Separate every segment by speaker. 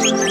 Speaker 1: Música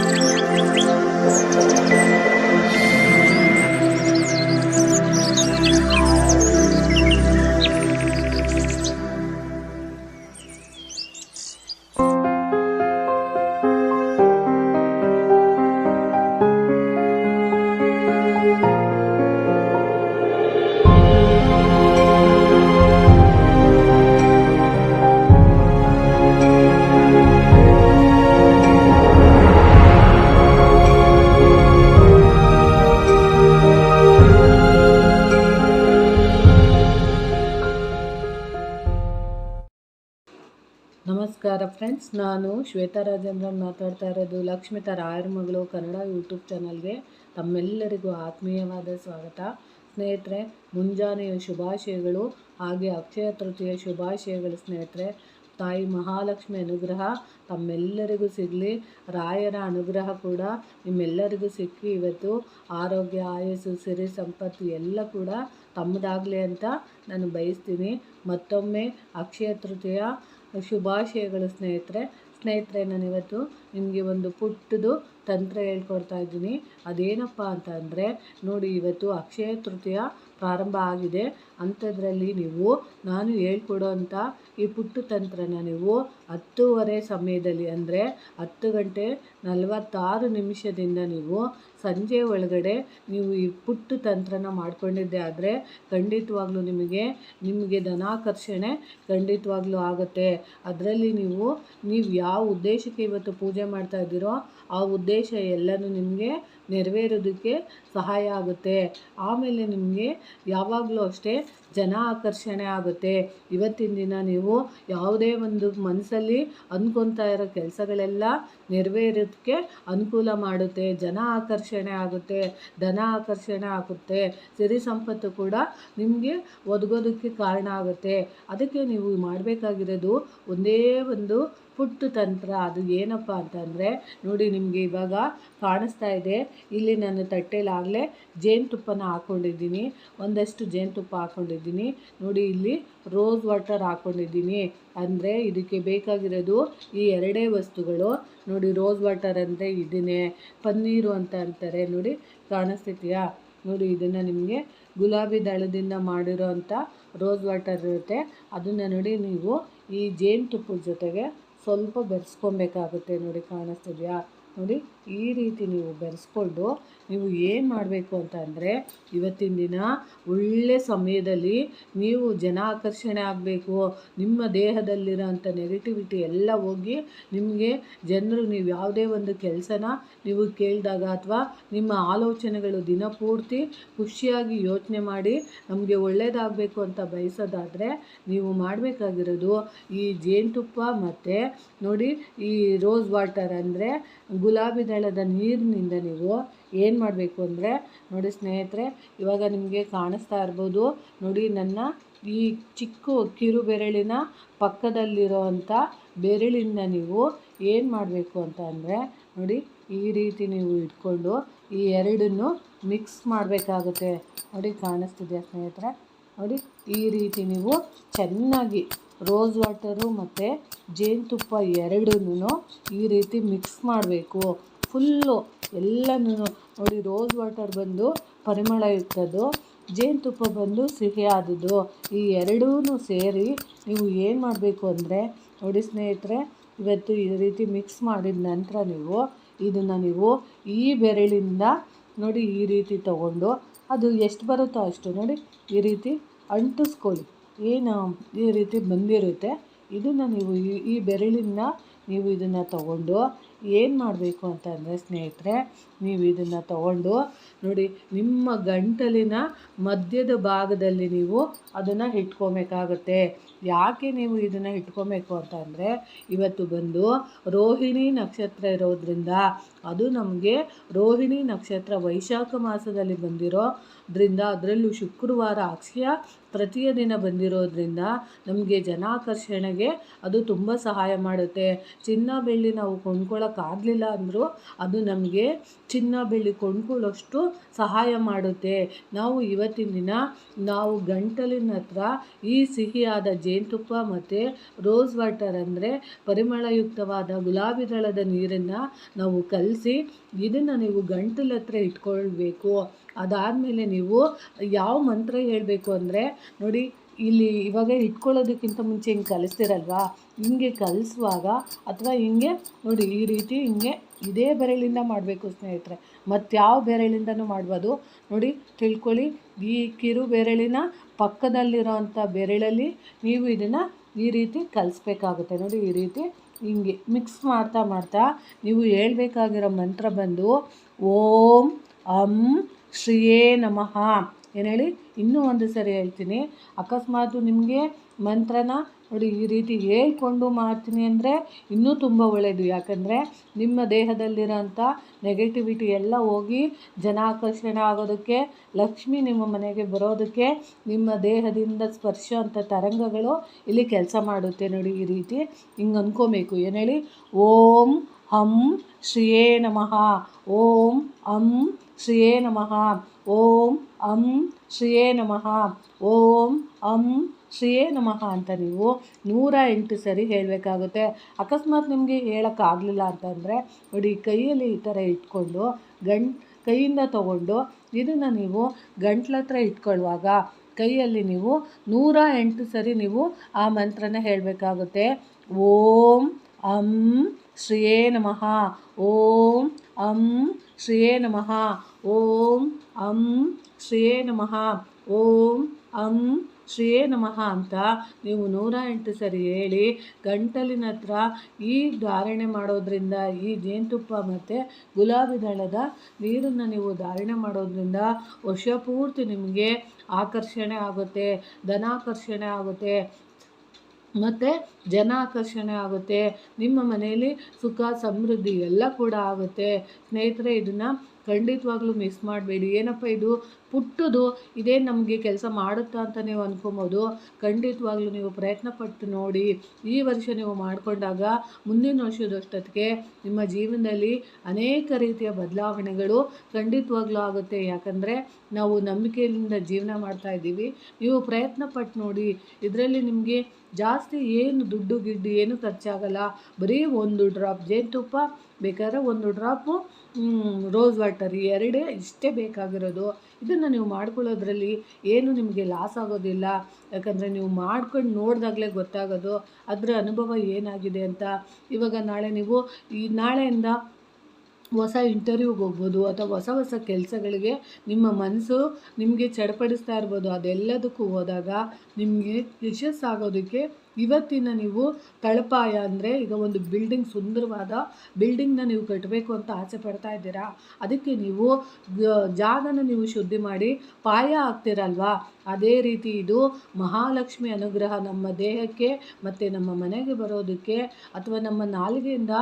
Speaker 1: friends, ನಾನು ಶ್ವೇತಾ ರಾಜೇಂದ್ರನ್ ಮಾತಾಡ್ತಾ ಇರೋದು ಲಕ್ಷ್ಮಿತಾ ರಾಯರ ಮಗಳು ಕನ್ನಡ ಯೂಟ್ಯೂಬ್ ಚಾನಲ್ಗೆ. ತಮ್ಮೆಲ್ಲರಿಗೂ ಆತ್ಮೀಯವಾದ ಸ್ವಾಗತ. ಸ್ನೇಹಿತರೆ, ಮುಂಜಾನೆಯ ಶುಭಾಶಯಗಳು, ಹಾಗೆ ಅಕ್ಷಯ ತೃತೀಯ ಶುಭಾಶಯಗಳು ಸ್ನೇಹಿತರೆ. ತಾಯಿ ಮಹಾಲಕ್ಷ್ಮಿ ಅನುಗ್ರಹ ತಮ್ಮೆಲ್ಲರಿಗೂ ಸಿಗಲಿ. ರಾಯರ ಅನುಗ್ರಹ ಕೂಡ ನಿಮ್ಮೆಲ್ಲರಿಗೂ ಸಿಕ್ಕಿ ಇವತ್ತು. ಆರೋಗ್ಯ, ಆಯಸ್ಸು, ಸಿರಿ ಸಂಪತ್ತು ಎಲ್ಲ ಕೂಡ ತಮ್ಮದಾಗಲಿ ಅಂತ ನಾನು ಬಯಸ್ತೀನಿ. ಮತ್ತೊಮ್ಮೆ ಅಕ್ಷಯ ತೃತೀಯ ಶುಭಾಶಯಗಳು ಸ್ನೇಹಿತರೆ. ಸ್ನೇಹಿತರೆ, ನಾನು ಇವತ್ತು ನಿಮಗೆ ಒಂದು ಪುಟ್ಟದು ತಂತ್ರ ಹೇಳ್ಕೊಡ್ತಾ ಇದ್ದೀನಿ. ಅದೇನಪ್ಪ ಅಂತ ಅಂದರೆ ನೋಡಿ, ಇವತ್ತು ಅಕ್ಷಯ ತೃತೀಯ ಪ್ರಾರಂಭ ಆಗಿದೆ. ಅಂಥದ್ರಲ್ಲಿ ನೀವು, ನಾನು ಹೇಳ್ಕೊಡೋ ಅಂಥ ಈ ಪುಟ್ಟು ತಂತ್ರನ ನೀವು ಹತ್ತೂವರೆ ಸಮಯದಲ್ಲಿ, ಅಂದರೆ ಹತ್ತು ಗಂಟೆ ನಲವತ್ತಾರು ನಿಮಿಷದಿಂದ ನೀವು ಸಂಜೆ ಒಳಗಡೆ ನೀವು ಈ ಪುಟ್ಟು ತಂತ್ರನ ಮಾಡ್ಕೊಂಡಿದ್ದೆ ಆದರೆ ಖಂಡಿತವಾಗ್ಲೂ ನಿಮಗೆ ನಿಮಗೆ ಧನಾಕರ್ಷಣೆ ಖಂಡಿತವಾಗ್ಲೂ ಆಗುತ್ತೆ. ಅದರಲ್ಲಿ ನೀವು ನೀವು ಯಾವ ಉದ್ದೇಶಕ್ಕೆ ಇವತ್ತು ಪೂಜೆ ಮಾಡ್ತಾ ಇದ್ದೀರೋ ಆ ಉದ್ದೇಶ ಎಲ್ಲನೂ ನಿಮಗೆ ನೆರವೇರೋದಕ್ಕೆ ಸಹಾಯ ಆಗುತ್ತೆ. ಆಮೇಲೆ ನಿಮಗೆ ಯಾವಾಗಲೂ ಅಷ್ಟೇ ಜನ ಆಕರ್ಷಣೆ ಆಗುತ್ತೆ. ಇವತ್ತಿನ ದಿನ ನೀವು ಯಾವುದೇ ಒಂದು ಮನಸ್ಸಲ್ಲಿ ಅಂದ್ಕೊತಾ ಇರೋ ಕೆಲಸಗಳೆಲ್ಲ ನೆರವೇರೋದಕ್ಕೆ ಅನುಕೂಲ ಮಾಡುತ್ತೆ. ಜನ ಆಕರ್ಷಣೆ ಆಗುತ್ತೆ, ಧನ ಆಕರ್ಷಣೆ ಆಗುತ್ತೆ. ಸಿರಿ ಸಂಪತ್ತು ಕೂಡ ನಿಮಗೆ ಒದಗೋದಕ್ಕೆ ಕಾರಣ ಆಗುತ್ತೆ. ಅದಕ್ಕೆ ನೀವು ಮಾಡಬೇಕಾಗಿರೋದು ಒಂದೇ ಒಂದು ಪುಟ್ಟ ತಂತ್ರ ಅದು ಏನಪ್ಪ ಅಂತಂದರೆ, ನೋಡಿ ನಿಮಗೆ ಇವಾಗ ಕಾಣಿಸ್ತಾ ಇದೆ. ಇಲ್ಲಿ ನಾನು ತಟ್ಟೆಲಾಗಲೇ ಜೇನುತುಪ್ಪನ ಹಾಕ್ಕೊಂಡಿದ್ದೀನಿ ಒಂದಷ್ಟು ಜೇನುತುಪ್ಪ ಹಾಕ್ಕೊಂಡಿದ್ದೀನಿ ನೋಡಿ ಇಲ್ಲಿ ರೋಸ್ ವಾಟರ್ ಹಾಕ್ಕೊಂಡಿದ್ದೀನಿ ಅಂದರೆ ಇದಕ್ಕೆ ಬೇಕಾಗಿರೋದು ಈ ಎರಡೇ ವಸ್ತುಗಳು. ನೋಡಿ ರೋಸ್ ವಾಟರ್ ಅಂದರೆ ಇದನ್ನೇ, ಪನ್ನೀರು ಅಂತ ಅಂತಾರೆ. ನೋಡಿ ಕಾಣಿಸ್ತಿದೆಯಾ? ನೋಡಿ ಇದನ್ನು ನಿಮಗೆ ಗುಲಾಬಿ ದಳದಿಂದ ಮಾಡಿರೋ ರೋಸ್ ವಾಟರ್ ಇರುತ್ತೆ. ಅದನ್ನು ನೋಡಿ ನೀವು ಈ ಜೇನುತುಪ್ಪದ ಜೊತೆಗೆ ಸ್ವಲ್ಪ ಬೆರೆಸ್ಕೊಬೇಕಾಗುತ್ತೆ ನೋಡಿ ಕಾಣಿಸ್ತಿದೆಯಾ? ನೋಡಿ ಈ ರೀತಿ ನೀವು ಬೆರೆಸ್ಕೊಂಡು ನೀವು ಏನು ಮಾಡಬೇಕು ಅಂತ ಅಂದರೆ ಇವತ್ತಿನ ದಿನ ಒಳ್ಳೆ ಸಮಯದಲ್ಲಿ ನೀವು ಜನ ಆಕರ್ಷಣೆ ಆಗಬೇಕು. ನಿಮ್ಮ ದೇಹದಲ್ಲಿರೋಂಥ ನೆಗೆಟಿವಿಟಿ ಎಲ್ಲ ಹೋಗಿ ನಿಮಗೆ ಜನರು ನೀವು ಯಾವುದೇ ಒಂದು ಕೆಲಸನ ನೀವು ಕೇಳಿದಾಗ ಅಥವಾ ನಿಮ್ಮ ಆಲೋಚನೆಗಳು ದಿನಪೂರ್ತಿ ಖುಷಿಯಾಗಿ ಯೋಚನೆ ಮಾಡಿ ನಮಗೆ ಒಳ್ಳೆಯದಾಗಬೇಕು ಅಂತ ಬಯಸೋದಾದರೆ ನೀವು ಮಾಡಬೇಕಾಗಿರೋದು ಈ ಜೇನುತುಪ್ಪ ಮತ್ತು ನೋಡಿ ಈ ರೋಸ್ ವಾಟರ್ ಅಂದರೆ ಗುಲಾಬಿ ದಳದ ನೀರಿನಿಂದ ನೀವು ಏನು ಮಾಡಬೇಕು ಅಂದರೆ, ನೋಡಿ ಸ್ನೇಹಿತರೆ, ಇವಾಗ ನಿಮಗೆ ಕಾಣಿಸ್ತಾ ಇರ್ಬೋದು, ನೋಡಿ ನನ್ನ ಈ ಚಿಕ್ಕ ಕಿರು ಬೆರಳಿನ ಪಕ್ಕದಲ್ಲಿರೋ ಅಂಥ ಬೆರಳಿಂದ ನೀವು ಏನು ಮಾಡಬೇಕು ಅಂತ ಅಂದರೆ, ನೋಡಿ ಈ ರೀತಿ ನೀವು ಇಟ್ಕೊಂಡು ಈ ಎರಡನ್ನು ಮಿಕ್ಸ್ ಮಾಡಬೇಕಾಗುತ್ತೆ. ನೋಡಿ ಕಾಣಿಸ್ತಿದೆಯಾ ಸ್ನೇಹಿತರೆ? ನೋಡಿ ಈ ರೀತಿ ನೀವು ಚೆನ್ನಾಗಿ ರೋಸ್ ವಾಟರು ಮತ್ತು ಜೇನುತುಪ್ಪ ಎರಡನ್ನೂ ಈ ರೀತಿ ಮಿಕ್ಸ್ ಮಾಡಬೇಕು. ಫುಲ್ಲು ಎಲ್ಲನೂ ನೋಡಿ ರೋಸ್ ವಾಟರ್ ಬಂದು ಪರಿಮಳ ಇರ್ತದ್ದು ಜೇನುತುಪ್ಪ ಬಂದು ಸಿಹಿಯಾದದ್ದು ಈ ಎರಡೂ ಸೇರಿ ನೀವು ಏನು ಮಾಡಬೇಕು ಅಂದರೆ, ನೋಡಿ ಸ್ನೇಹಿತರೆ, ಇವತ್ತು ಈ ರೀತಿ ಮಿಕ್ಸ್ ಮಾಡಿದ ನಂತರ ನೀವು ಇದನ್ನು ನೀವು ಈ ಬೆರಳಿಂದ ನೋಡಿ ಈ ರೀತಿ ತಗೊಂಡು ಅದು ಎಷ್ಟು ಬರುತ್ತೋ ಅಷ್ಟು ನೋಡಿ ಈ ರೀತಿ ಅಂಟಿಸ್ಕೊಳ್ಳಿ. ಏನು ಈ ರೀತಿ ಬಂದಿರುತ್ತೆ, ಇದನ್ನು ನೀವು ಈ ಈ ಬೆರಳಿಂದ ನೀವು ಇದನ್ನು ತಗೊಂಡು ಏನು ಮಾಡಬೇಕು ಅಂತಂದರೆ ಸ್ನೇಹಿತರೆ, ನೀವು ಇದನ್ನು ತಗೊಂಡು ನೋಡಿ, ನಿಮ್ಮ ಗಂಟಲಿನ ಮಧ್ಯದ ಭಾಗದಲ್ಲಿ ನೀವು ಅದನ್ನು ಇಟ್ಕೊಬೇಕಾಗತ್ತೆ. ಯಾಕೆ ನೀವು ಇದನ್ನು ಇಟ್ಕೋಬೇಕು ಅಂತಂದರೆ ಇವತ್ತು ಬಂದು ರೋಹಿಣಿ ನಕ್ಷತ್ರ ಇರೋದ್ರಿಂದ, ಅದು ನಮಗೆ ರೋಹಿಣಿ ನಕ್ಷತ್ರ ವೈಶಾಖ ಮಾಸದಲ್ಲಿ ಬಂದಿರೋದ್ರಿಂದ, ಅದರಲ್ಲೂ ಶುಕ್ರವಾರ ಅಕ್ಷಯ ತೃತೀಯ ದಿನ ಬಂದಿರೋದ್ರಿಂದ ನಮಗೆ ಜನಾಕರ್ಷಣೆಗೆ ಅದು ತುಂಬ ಸಹಾಯ ಮಾಡುತ್ತೆ. ಚಿನ್ನ ಬೆಳ್ಳಿ ನಾವು ಕೊಂಡ್ಕೊಳ್ಳೋಕ್ಕಾಗಲಿಲ್ಲ ಅಂದರೂ ಅದು ನಮಗೆ ಚಿನ್ನ ಬೆಳ್ಳಿ ಕೊಂಡ್ಕೊಳ್ಳೋಷ್ಟು ಸಹಾಯ ಮಾಡುತ್ತೆ. ನಾವು ಇವತ್ತಿನ ದಿನ ನಾವು ಗಂಟಲಿನ ಹತ್ರ ಈ ಸಿಹಿಯಾದ ಜೇನುತುಪ್ಪ ಮತ್ತು ರೋಸ್ ವಾಟರ್ ಅಂದರೆ ಪರಿಮಳಯುಕ್ತವಾದ ಗುಲಾಬಿ ದಳದ ನೀರನ್ನು ನಾವು ಕಲಸಿ ಇದನ್ನು ನೀವು ಗಂಟಲ ಹತ್ರ ಇಟ್ಕೊಳ್ಬೇಕು. ಅದಾದಮೇಲೆ ನೀವು ಯಾವ ಮಂತ್ರ ಹೇಳಬೇಕು ಅಂದರೆ ನೋಡಿ, ಇಲ್ಲಿ ಇವಾಗ ಇಟ್ಕೊಳ್ಳೋದಕ್ಕಿಂತ ಮುಂಚೆ ಹಿಂಗೆ ಕಲಿಸ್ತಿರಲ್ವಾ? ಹಿಂಗೆ ಕಲಿಸುವಾಗ ಅಥವಾ ಹಿಂಗೆ ನೋಡಿ ಈ ರೀತಿ ಹಿಂಗೆ ಇದೇ ಬೆರಳಿಂದ ಮಾಡಬೇಕು ಸ್ನೇಹಿತರೆ. ಮತ್ತು ಯಾವ ಬೆರಳಿಂದನೂ ಮಾಡ್ಬೋದು. ನೋಡಿ ತಿಳ್ಕೊಳ್ಳಿ, ಈ ಕಿರು ಬೆರಳಿನ ಪಕ್ಕದಲ್ಲಿರೋವಂಥ ಬೆರಳಲ್ಲಿ ನೀವು ಇದನ್ನು ಈ ರೀತಿ ಕಲಿಸ್ಬೇಕಾಗುತ್ತೆ. ನೋಡಿ ಈ ರೀತಿ ಹಿಂಗೆ ಮಿಕ್ಸ್ ಮಾಡ್ತಾ ಮಾಡ್ತಾ ನೀವು ಹೇಳ್ಬೇಕಾಗಿರೋ ಮಂತ್ರ ಬಂದು ಓಂ ಅಂ ಶ್ರೀಯೇ ನಮಃ. ಏನು ಹೇಳಿ? ಇನ್ನೂ ಒಂದು ಸರಿ ಹೇಳ್ತೀನಿ. ಅಕಸ್ಮಾತ್ ನಿಮಗೆ ಮಂತ್ರನ ನೋಡಿ ಈ ರೀತಿ ಹೇಳ್ಕೊಂಡು ಮಾಡ್ತೀನಿ ಅಂದರೆ ಇನ್ನೂ ತುಂಬ ಒಳ್ಳೆಯದು ಯಾಕಂದರೆ ನಿಮ್ಮ ದೇಹದಲ್ಲಿರೋಂಥ ನೆಗೆಟಿವಿಟಿ ಎಲ್ಲ ಹೋಗಿ ಜನ ಆಕರ್ಷಣೆ ಆಗೋದಕ್ಕೆ, ಲಕ್ಷ್ಮಿ ನಿಮ್ಮ ಮನೆಗೆ ಬರೋದಕ್ಕೆ, ನಿಮ್ಮ ದೇಹದಿಂದ ಸ್ಪರ್ಶ ತರಂಗಗಳು ಇಲ್ಲಿ ಕೆಲಸ ಮಾಡುತ್ತೆ ನೋಡಿ ಈ ರೀತಿ. ಹಿಂಗೆ ಅಂದ್ಕೋಬೇಕು ಏನು ಹೇಳಿ? ಓಂ ಹಂ ಶ್ರಿಯೇ ನಮಃ. ಓಂ ಅಂ ಶ್ರಿಯೇ ನಮಃ. ಓಂ ಅಂ ಶ್ರಿಯೇ ನಮಃ. ಓಂ ಅಂ ಶ್ರಿಯೇ ನಮಃ ಅಂತ ನೀವು ನೂರ ಎಂಟು ಸರಿ ಹೇಳಬೇಕಾಗುತ್ತೆ. ಅಕಸ್ಮಾತ್ ನಿಮಗೆ ಹೇಳೋಕ್ಕಾಗಲಿಲ್ಲ ಅಂತಂದರೆ ನೋಡಿ ಕೈಯಲ್ಲಿ ಈ ಥರ ಇಟ್ಕೊಂಡು ಗಂಟ್ ಕೈಯಿಂದ ತಗೊಂಡು ಇದನ್ನು ನೀವು ಗಂಟ್ಲತ್ರ ಇಟ್ಕೊಳ್ಳುವಾಗ ಕೈಯಲ್ಲಿ ನೀವು ನೂರ ಎಂಟು ಸರಿ ನೀವು ಆ ಮಂತ್ರನ ಹೇಳಬೇಕಾಗುತ್ತೆ. ಓಂ ಅಂ ಶ್ರೀಯೇ ನಮಃ. ಓಂ ಅಂ ಶ್ರಿಯೇ ನಮಃ. ಓಂ ಅಂ ಶ್ರಿಯೇ ನಮಃ. ಓಂ ಅಂ ಶ್ರೀಯೇ ನಮಃ ಅಂತ ನೀವು ನೂರ ಎಂಟು ಸರಿ ಹೇಳಿ ಗಂಟಲಿನ ಹತ್ರ ಈ ಧಾರಣೆ ಮಾಡೋದ್ರಿಂದ ಈ ಜೇನುತುಪ್ಪ ಮತ್ತು ಗುಲಾಬಿ ದಳದ ನೀರನ್ನು ನೀವು ಧಾರಣೆ ಮಾಡೋದ್ರಿಂದ ವರ್ಷ ಪೂರ್ತಿ ನಿಮಗೆ ಆಕರ್ಷಣೆ ಆಗುತ್ತೆ, ಧನಾಕರ್ಷಣೆ ಆಗುತ್ತೆ. ಮತ್ತು ಜನ ಆಕರ್ಷಣೆ ಆಗುತ್ತೆ. ನಿಮ್ಮ ಮನೆಯಲ್ಲಿ ಸುಖ, ಸಮೃದ್ಧಿ ಎಲ್ಲ ಕೂಡ ಆಗುತ್ತೆ. ಸ್ನೇಹಿತರೆ, ಇದನ್ನು ಖಂಡಿತವಾಗ್ಲೂ ಮಿಸ್ ಮಾಡಬೇಡಿ. ಏನಪ್ಪ ಇದು? ಪುಟ್ಟದು ಇದೇ ನಮಗೆ ಕೆಲಸ ಮಾಡುತ್ತಾ ಅಂತ ನೀವು ಅಂದ್ಕೊಬೋದು ಖಂಡಿತವಾಗ್ಲೂ ನೀವು ಪ್ರಯತ್ನ ಪಟ್ಟು ನೋಡಿ. ಈ ವರ್ಷ ನೀವು ಮಾಡಿಕೊಂಡಾಗ ಮುಂದಿನ ವರ್ಷದಷ್ಟೊತ್ತಿಗೆ ನಿಮ್ಮ ಜೀವನದಲ್ಲಿ ಅನೇಕ ರೀತಿಯ ಬದಲಾವಣೆಗಳು ಖಂಡಿತವಾಗ್ಲೂ ಆಗುತ್ತೆ. ಯಾಕಂದರೆ ನಾವು ನಂಬಿಕೆಯಿಂದ ಜೀವನ ಮಾಡ್ತಾ ಇದ್ದೀವಿ. ನೀವು ಪ್ರಯತ್ನ ಪಟ್ಟು ನೋಡಿ, ಇದರಲ್ಲಿ ನಿಮಗೆ ಜಾಸ್ತಿ ಏನು ದುಡ್ಡು ಗಿಡ್ಡು ಏನು ಖರ್ಚಾಗಲ್ಲ. ಬರೀ ಒಂದು ಡ್ರಾಪ್ ಜೇನುತುಪ್ಪ, ಬೇಕಾದ್ರೆ ಒಂದು ಡ್ರಾಪು ರೋಸ್ ವಾಟರ್ ಎರಡೇ ಇಷ್ಟೇ ಬೇಕಾಗಿರೋದು. ಇದನ್ನು ನೀವು ಮಾಡ್ಕೊಳ್ಳೋದ್ರಲ್ಲಿ ಏನು ನಿಮಗೆ ಲಾಸ್ ಆಗೋದಿಲ್ಲ. ಯಾಕಂದರೆ ನೀವು ಮಾಡ್ಕೊಂಡು ನೋಡಿದಾಗಲೇ ಗೊತ್ತಾಗೋದು. ಅದರ ಅನುಭವ ಏನಾಗಿದೆ ಅಂತ. ಇವಾಗ ನಾಳೆ ನೀವು ಈ ನಾಳೆಯಿಂದ ಹೊಸ ಇಂಟರ್ವ್ಯೂಗೆ ಹೋಗ್ಬೋದು ಅಥವಾ ಹೊಸ ಹೊಸ ಕೆಲಸಗಳಿಗೆ ನಿಮ್ಮ ಮನಸ್ಸು ನಿಮಗೆ ಚಡಪಡಿಸ್ತಾ ಇರ್ಬೋದು. ಅದೆಲ್ಲದಕ್ಕೂ ಹೋದಾಗ ನಿಮಗೆ ಯಶಸ್ಸಾಗೋದಕ್ಕೆ ಇವತ್ತಿನ ನೀವು ತಳಪಾಯ ಅಂದರೆ ಈಗ ಒಂದು ಬಿಲ್ಡಿಂಗ್ ಸುಂದರವಾದ ಬಿಲ್ಡಿಂಗ್ನ ನೀವು ಕಟ್ಟಬೇಕು ಅಂತ ಆಸೆ ಪಡ್ತಾ ಇದ್ದೀರಾ? ಅದಕ್ಕೆ ನೀವು ಜಾಗನ ನೀವು ಶುದ್ಧಿ ಮಾಡಿ ಪಾಯ ಆಗ್ತಿರಲ್ವಾ ಅದೇ ರೀತಿ ಇದು ಮಹಾಲಕ್ಷ್ಮಿ ಅನುಗ್ರಹ ನಮ್ಮ ದೇಹಕ್ಕೆ ಮತ್ತು ನಮ್ಮ ಮನೆಗೆ ಬರೋದಕ್ಕೆ ಅಥವಾ ನಮ್ಮ ನಾಲಿಗೆಯಿಂದ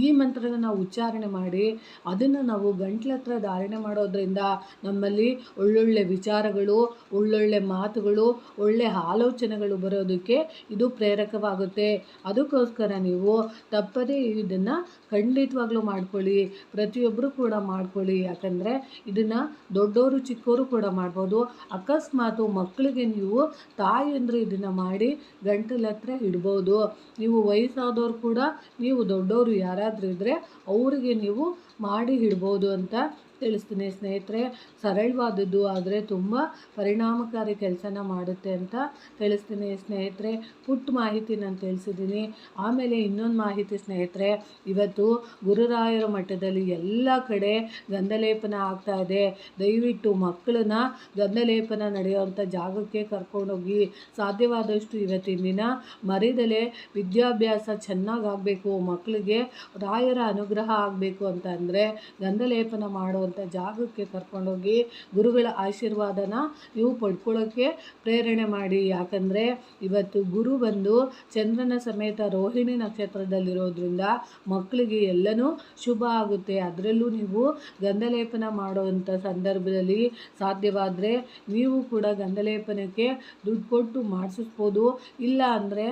Speaker 1: ಈ ಮಂತ್ರನ ನಾವು ಉಚ್ಚಾರಣೆ ಮಾಡಿ ಅದನ್ನು ನಾವು ಗಂಟ್ಲ ಧಾರಣೆ ಮಾಡೋದ್ರಿಂದ ನಮ್ಮಲ್ಲಿ ಒಳ್ಳೊಳ್ಳೆ ವಿಚಾರಗಳು, ಒಳ್ಳೊಳ್ಳೆ ಮಾತುಗಳು, ಒಳ್ಳೆ ಆಲೋಚನೆಗಳು ಬರೋದಕ್ಕೆ ಇದು ಪ್ರೇರಕವಾಗುತ್ತೆ. ಅದಕ್ಕೋಸ್ಕರ ನೀವು ತಪ್ಪದೇ ಇದನ್ನು ಖಂಡಿತವಾಗ್ಲೂ ಮಾಡ್ಕೊಳ್ಳಿ. ಪ್ರತಿಯೊಬ್ಬರು ಕೂಡ ಮಾಡ್ಕೊಳ್ಳಿ. ಯಾಕಂದರೆ ಇದನ್ನು ದೊಡ್ಡವರು ಚಿಕ್ಕವರು ಕೂಡ ಮಾಡ್ಬೋದು. ಅಕಸ್ಮಾತು ಮಕ್ಕಳಿಗೆ ನೀವು ತಾಯಿಯಂದ್ರೆ ಇದನ್ನು ಮಾಡಿ ಗಂಟಲ ಹತ್ರ ಇಡ್ಬೋದು. ನೀವು ವಯಸ್ಸಾದವ್ರು ಕೂಡ ನೀವು ದೊಡ್ಡವರು ಯಾರಾದರೂ ಇದ್ದರೆ ಅವರಿಗೆ ನೀವು ಮಾಡಿ ಇಡ್ಬೋದು ಅಂತ ತಿಳಿಸ್ತೀನಿ, ಸ್ನೇಹಿತರೆ. ಸರಳವಾದದ್ದು ಆದರೆ ತುಂಬ ಪರಿಣಾಮಕಾರಿ ಕೆಲಸನ ಮಾಡುತ್ತೆ ಅಂತ ತಿಳಿಸ್ತೀನಿ, ಸ್ನೇಹಿತರೆ. ಪುಟ್ಟ ಮಾಹಿತಿ ನಾನು ತಿಳಿಸಿದ್ದೀನಿ. ಆಮೇಲೆ ಇನ್ನೊಂದು ಮಾಹಿತಿ, ಸ್ನೇಹಿತರೆ. ಇವತ್ತು ಗುರುರಾಯರ ಮಠದಲ್ಲಿ ಎಲ್ಲ ಕಡೆ ಗಂಧಲೇಪನ ಆಗ್ತಾ ಇದೆ. ದಯವಿಟ್ಟು ಮಕ್ಕಳನ್ನ ಗಂಧಲೇಪನ ನಡೆಯುವಂಥ ಜಾಗಕ್ಕೆ ಕರ್ಕೊಂಡೋಗಿ. ಸಾಧ್ಯವಾದಷ್ಟು ಇವತ್ತಿನ ದಿನ ಮರಿದಲೆ ವಿದ್ಯಾಭ್ಯಾಸ ಚೆನ್ನಾಗಾಗಬೇಕು ಮಕ್ಕಳಿಗೆ ರಾಯರ ಅನುಗ್ರಹ ಆಗಬೇಕು ಅಂತ ಅಂದರೆ ಗಂಧಲೇಪನ ಮಾಡೋ ಇರುವಂಥ ಜಾಗಕ್ಕೆ ಕರ್ಕೊಂಡೋಗಿ ಗುರುಗಳ ಆಶೀರ್ವಾದನ ನೀವು ಪಡ್ಕೊಳ್ಳೋಕ್ಕೆ ಪ್ರೇರಣೆ ಮಾಡಿ. ಯಾಕಂದರೆ ಇವತ್ತು ಗುರು ಬಂದು ಚಂದ್ರನ ಸಮೇತ ರೋಹಿಣಿ ನಕ್ಷತ್ರದಲ್ಲಿರೋದ್ರಿಂದ ಮಕ್ಕಳಿಗೆ ಎಲ್ಲನೂ ಶುಭ ಆಗುತ್ತೆ. ಅದರಲ್ಲೂ ನೀವು ಗಂಧಲೇಪನ ಮಾಡುವಂಥ ಸಂದರ್ಭದಲ್ಲಿ ಸಾಧ್ಯವಾದರೆ ನೀವು ಕೂಡ ಗಂಧಲೇಪನಕ್ಕೆ ದುಡ್ಡು ಕೊಟ್ಟು ಮಾಡಿಸ್ಬೋದು. ಇಲ್ಲ ಅಂದರೆ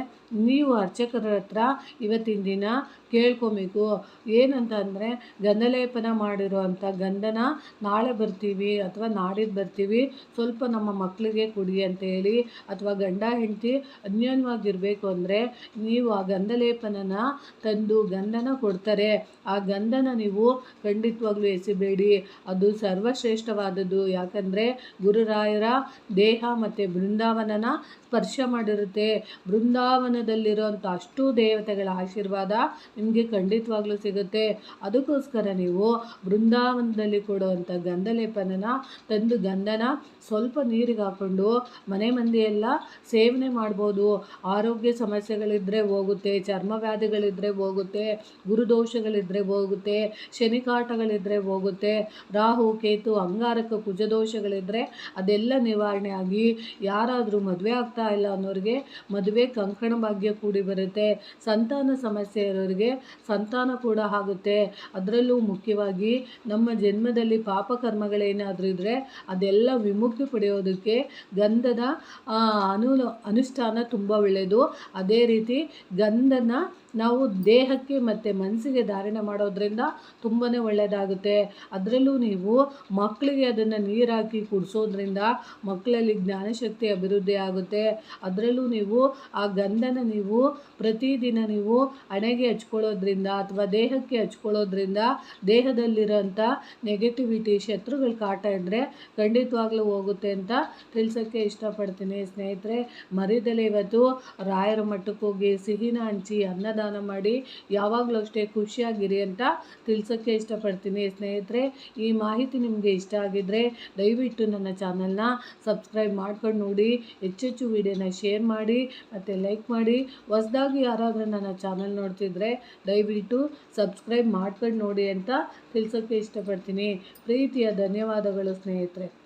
Speaker 1: ನೀವು ಅರ್ಚಕರ ಹತ್ರ ಇವತ್ತಿನ ದಿನ ಕೇಳ್ಕೊಬೇಕು. ಏನಂತ ಅಂದರೆ ಗಂಧಲೇಪನ ಮಾಡಿರುವಂಥ ಗಂಧನ ನಾಳೆ ಬರ್ತೀವಿ ಅಥವಾ ನಾಡಿದ್ದು ಬರ್ತೀವಿ, ಸ್ವಲ್ಪ ನಮ್ಮ ಮಕ್ಕಳಿಗೆ ಕೊಡಿ ಅಂತ ಹೇಳಿ ಅಥವಾ ಗಂಡ, ಹೆಂಡತಿ ಅನ್ಯೋನ್ಯವಾಗಿರಬೇಕು ಅಂದರೆ ನೀವು ಆ ಗಂಧಲೇಪನನ ತಂದು ಗಂಧನ ಕೊಡ್ತಾರೆ. ಆ ಗಂಧನ ನೀವು ಖಂಡಿತವಾಗ್ಲೂ ಎಸಿಬೇಡಿ. ಅದು ಸರ್ವಶ್ರೇಷ್ಠವಾದದ್ದು. ಯಾಕಂದರೆ ಗುರುರಾಯರ ದೇಹ ಮತ್ತು ಬೃಂದಾವನನ ಸ್ಪರ್ಶ ಮಾಡಿರುತ್ತೆ. ಬೃಂದಾವನದಲ್ಲಿರುವಂಥ ಅಷ್ಟು ದೇವತೆಗಳ ಆಶೀರ್ವಾದ ನಿಮಗೆ ಖಂಡಿತವಾಗ್ಲೂ ಸಿಗುತ್ತೆ. ಅದಕ್ಕೋಸ್ಕರ ನೀವು ಬೃಂದಾವನದಲ್ಲಿ ಕೊಡುವಂಥ ಗಂಧಲೇಪನನ ತಂದು ಗಂಧನ ಸ್ವಲ್ಪ ನೀರಿಗೆ ಹಾಕ್ಕೊಂಡು ಮನೆ ಮಂದಿಯೆಲ್ಲ ಸೇವನೆ ಮಾಡ್ಬೋದು. ಆರೋಗ್ಯ ಸಮಸ್ಯೆಗಳಿದ್ದರೆ ಹೋಗುತ್ತೆ, ಚರ್ಮ ವ್ಯಾಧಿಗಳಿದ್ದರೆ ಹೋಗುತ್ತೆ ಗುರುದೋಷಗಳಿದ್ದರೆ ಹೋಗುತ್ತೆ ಶನಿಕಾಟಗಳಿದ್ದರೆ ಹೋಗುತ್ತೆ, ರಾಹು, ಕೇತು, ಅಂಗಾರಕ ಕುಜದೋಷಗಳಿದ್ದರೆ ಅದೆಲ್ಲ ನಿವಾರಣೆ ಆಗಿ ಯಾರಾದರೂ ಮದುವೆ ಆಗ್ತಾ ಇಲ್ಲ ಅನ್ನೋರಿಗೆ ಮದುವೆ ಕಂಕಣ ಭಾಗ್ಯ ಕೂಡಿ ಬರುತ್ತೆ. ಸಂತಾನ ಸಮಸ್ಯೆ ಇರೋರಿಗೆ ಸಂತಾನ ಕೂಡ ಆಗುತ್ತೆ. ಅದರಲ್ಲೂ ಮುಖ್ಯವಾಗಿ ನಮ್ಮ ಜನ್ಮದಲ್ಲಿ ಪಾಪಕರ್ಮಗಳೇನಾದರೂ ಇದ್ದರೆ ಅದೆಲ್ಲ ವಿಮುಕ್ತಿ ಪಡೆಯೋದಕ್ಕೆ ಗಂಧದ ಅನು ಅನುಷ್ಠಾನ ತುಂಬ ಒಳ್ಳೆಯದು ಅದೇ ರೀತಿ ಗಂಧನ ನಾವು ದೇಹಕ್ಕೆ ಮತ್ತು ಮನಸ್ಸಿಗೆ ಧಾರಣೆ ಮಾಡೋದ್ರಿಂದ ತುಂಬಾ ಒಳ್ಳೆಯದಾಗುತ್ತೆ ಅದರಲ್ಲೂ ನೀವು ಮಕ್ಕಳಿಗೆ ಅದನ್ನು ನೀರಾಕಿ ಕುಡಿಸೋದ್ರಿಂದ ಮಕ್ಕಳಲ್ಲಿ ಜ್ಞಾನಶಕ್ತಿ ಅಭಿವೃದ್ಧಿ ಆಗುತ್ತೆ. ಅದರಲ್ಲೂ ನೀವು ಆ ಗಂಧನ ನೀವು ಪ್ರತಿದಿನ ನೀವು ಹಣೆಗೆ ಹಚ್ಕೊಳ್ಳೋದ್ರಿಂದ ಅಥವಾ ದೇಹಕ್ಕೆ ಹಚ್ಕೊಳ್ಳೋದ್ರಿಂದ ದೇಹದಲ್ಲಿರೋಂಥ ನೆಗೆಟಿವಿಟಿ ಶತ್ರುಗಳು ಕಾಟ ಇದ್ದರೆ ಖಂಡಿತವಾಗ್ಲೂ ಹೋಗುತ್ತೆ ಅಂತ ತಿಳಿಸೋಕ್ಕೆ ಇಷ್ಟಪಡ್ತೀನಿ. ಸ್ನೇಹಿತರೆ, ಮರಿದಲೆ ಇವತ್ತು ರಾಯರ ಮಟ್ಟಕ್ಕೋಗಿ ಸಿಹಿನ ಹಂಚಿ ಅನ್ನದಾನ ಮಾಡಿ ಯಾವಾಗಲೂ ಅಷ್ಟೇ ಖುಷಿಯಾಗಿರಿ ಅಂತ ತಿಳಿಸೋಕ್ಕೆ ಇಷ್ಟಪಡ್ತೀನಿ ಸ್ನೇಹಿತರೆ. ಈ ಮಾಹಿತಿ ನಿಮಗೆ ಇಷ್ಟ ಆಗಿದ್ದರೆ ದಯವಿಟ್ಟು ನನ್ನ ಚಾನಲ್ನ ಸಬ್ಸ್ಕ್ರೈಬ್ ಮಾಡ್ಕೊಂಡು ನೋಡಿ, ಹೆಚ್ಚೆಚ್ಚು ವಿಡಿಯೋನ ಶೇರ್ ಮಾಡಿ, ಮತ್ತು ಲೈಕ್ ಮಾಡಿ. ಹೊಸದಾಗಿ ಯಾರಾದರೂ ನನ್ನ ಚಾನಲ್ ನೋಡ್ತಿದ್ರೆ ದಯವಿಟ್ಟು ಸಬ್ಸ್ಕ್ರೈಬ್ ಮಾಡ್ಕೊಂಡು ನೋಡಿ ಅಂತ ತಿಳಿಸೋಕ್ಕೆ ಇಷ್ಟಪಡ್ತೀನಿ. ಪ್ರೀತಿಯ ಧನ್ಯವಾದಗಳು ಸ್ನೇಹಿತರೆ.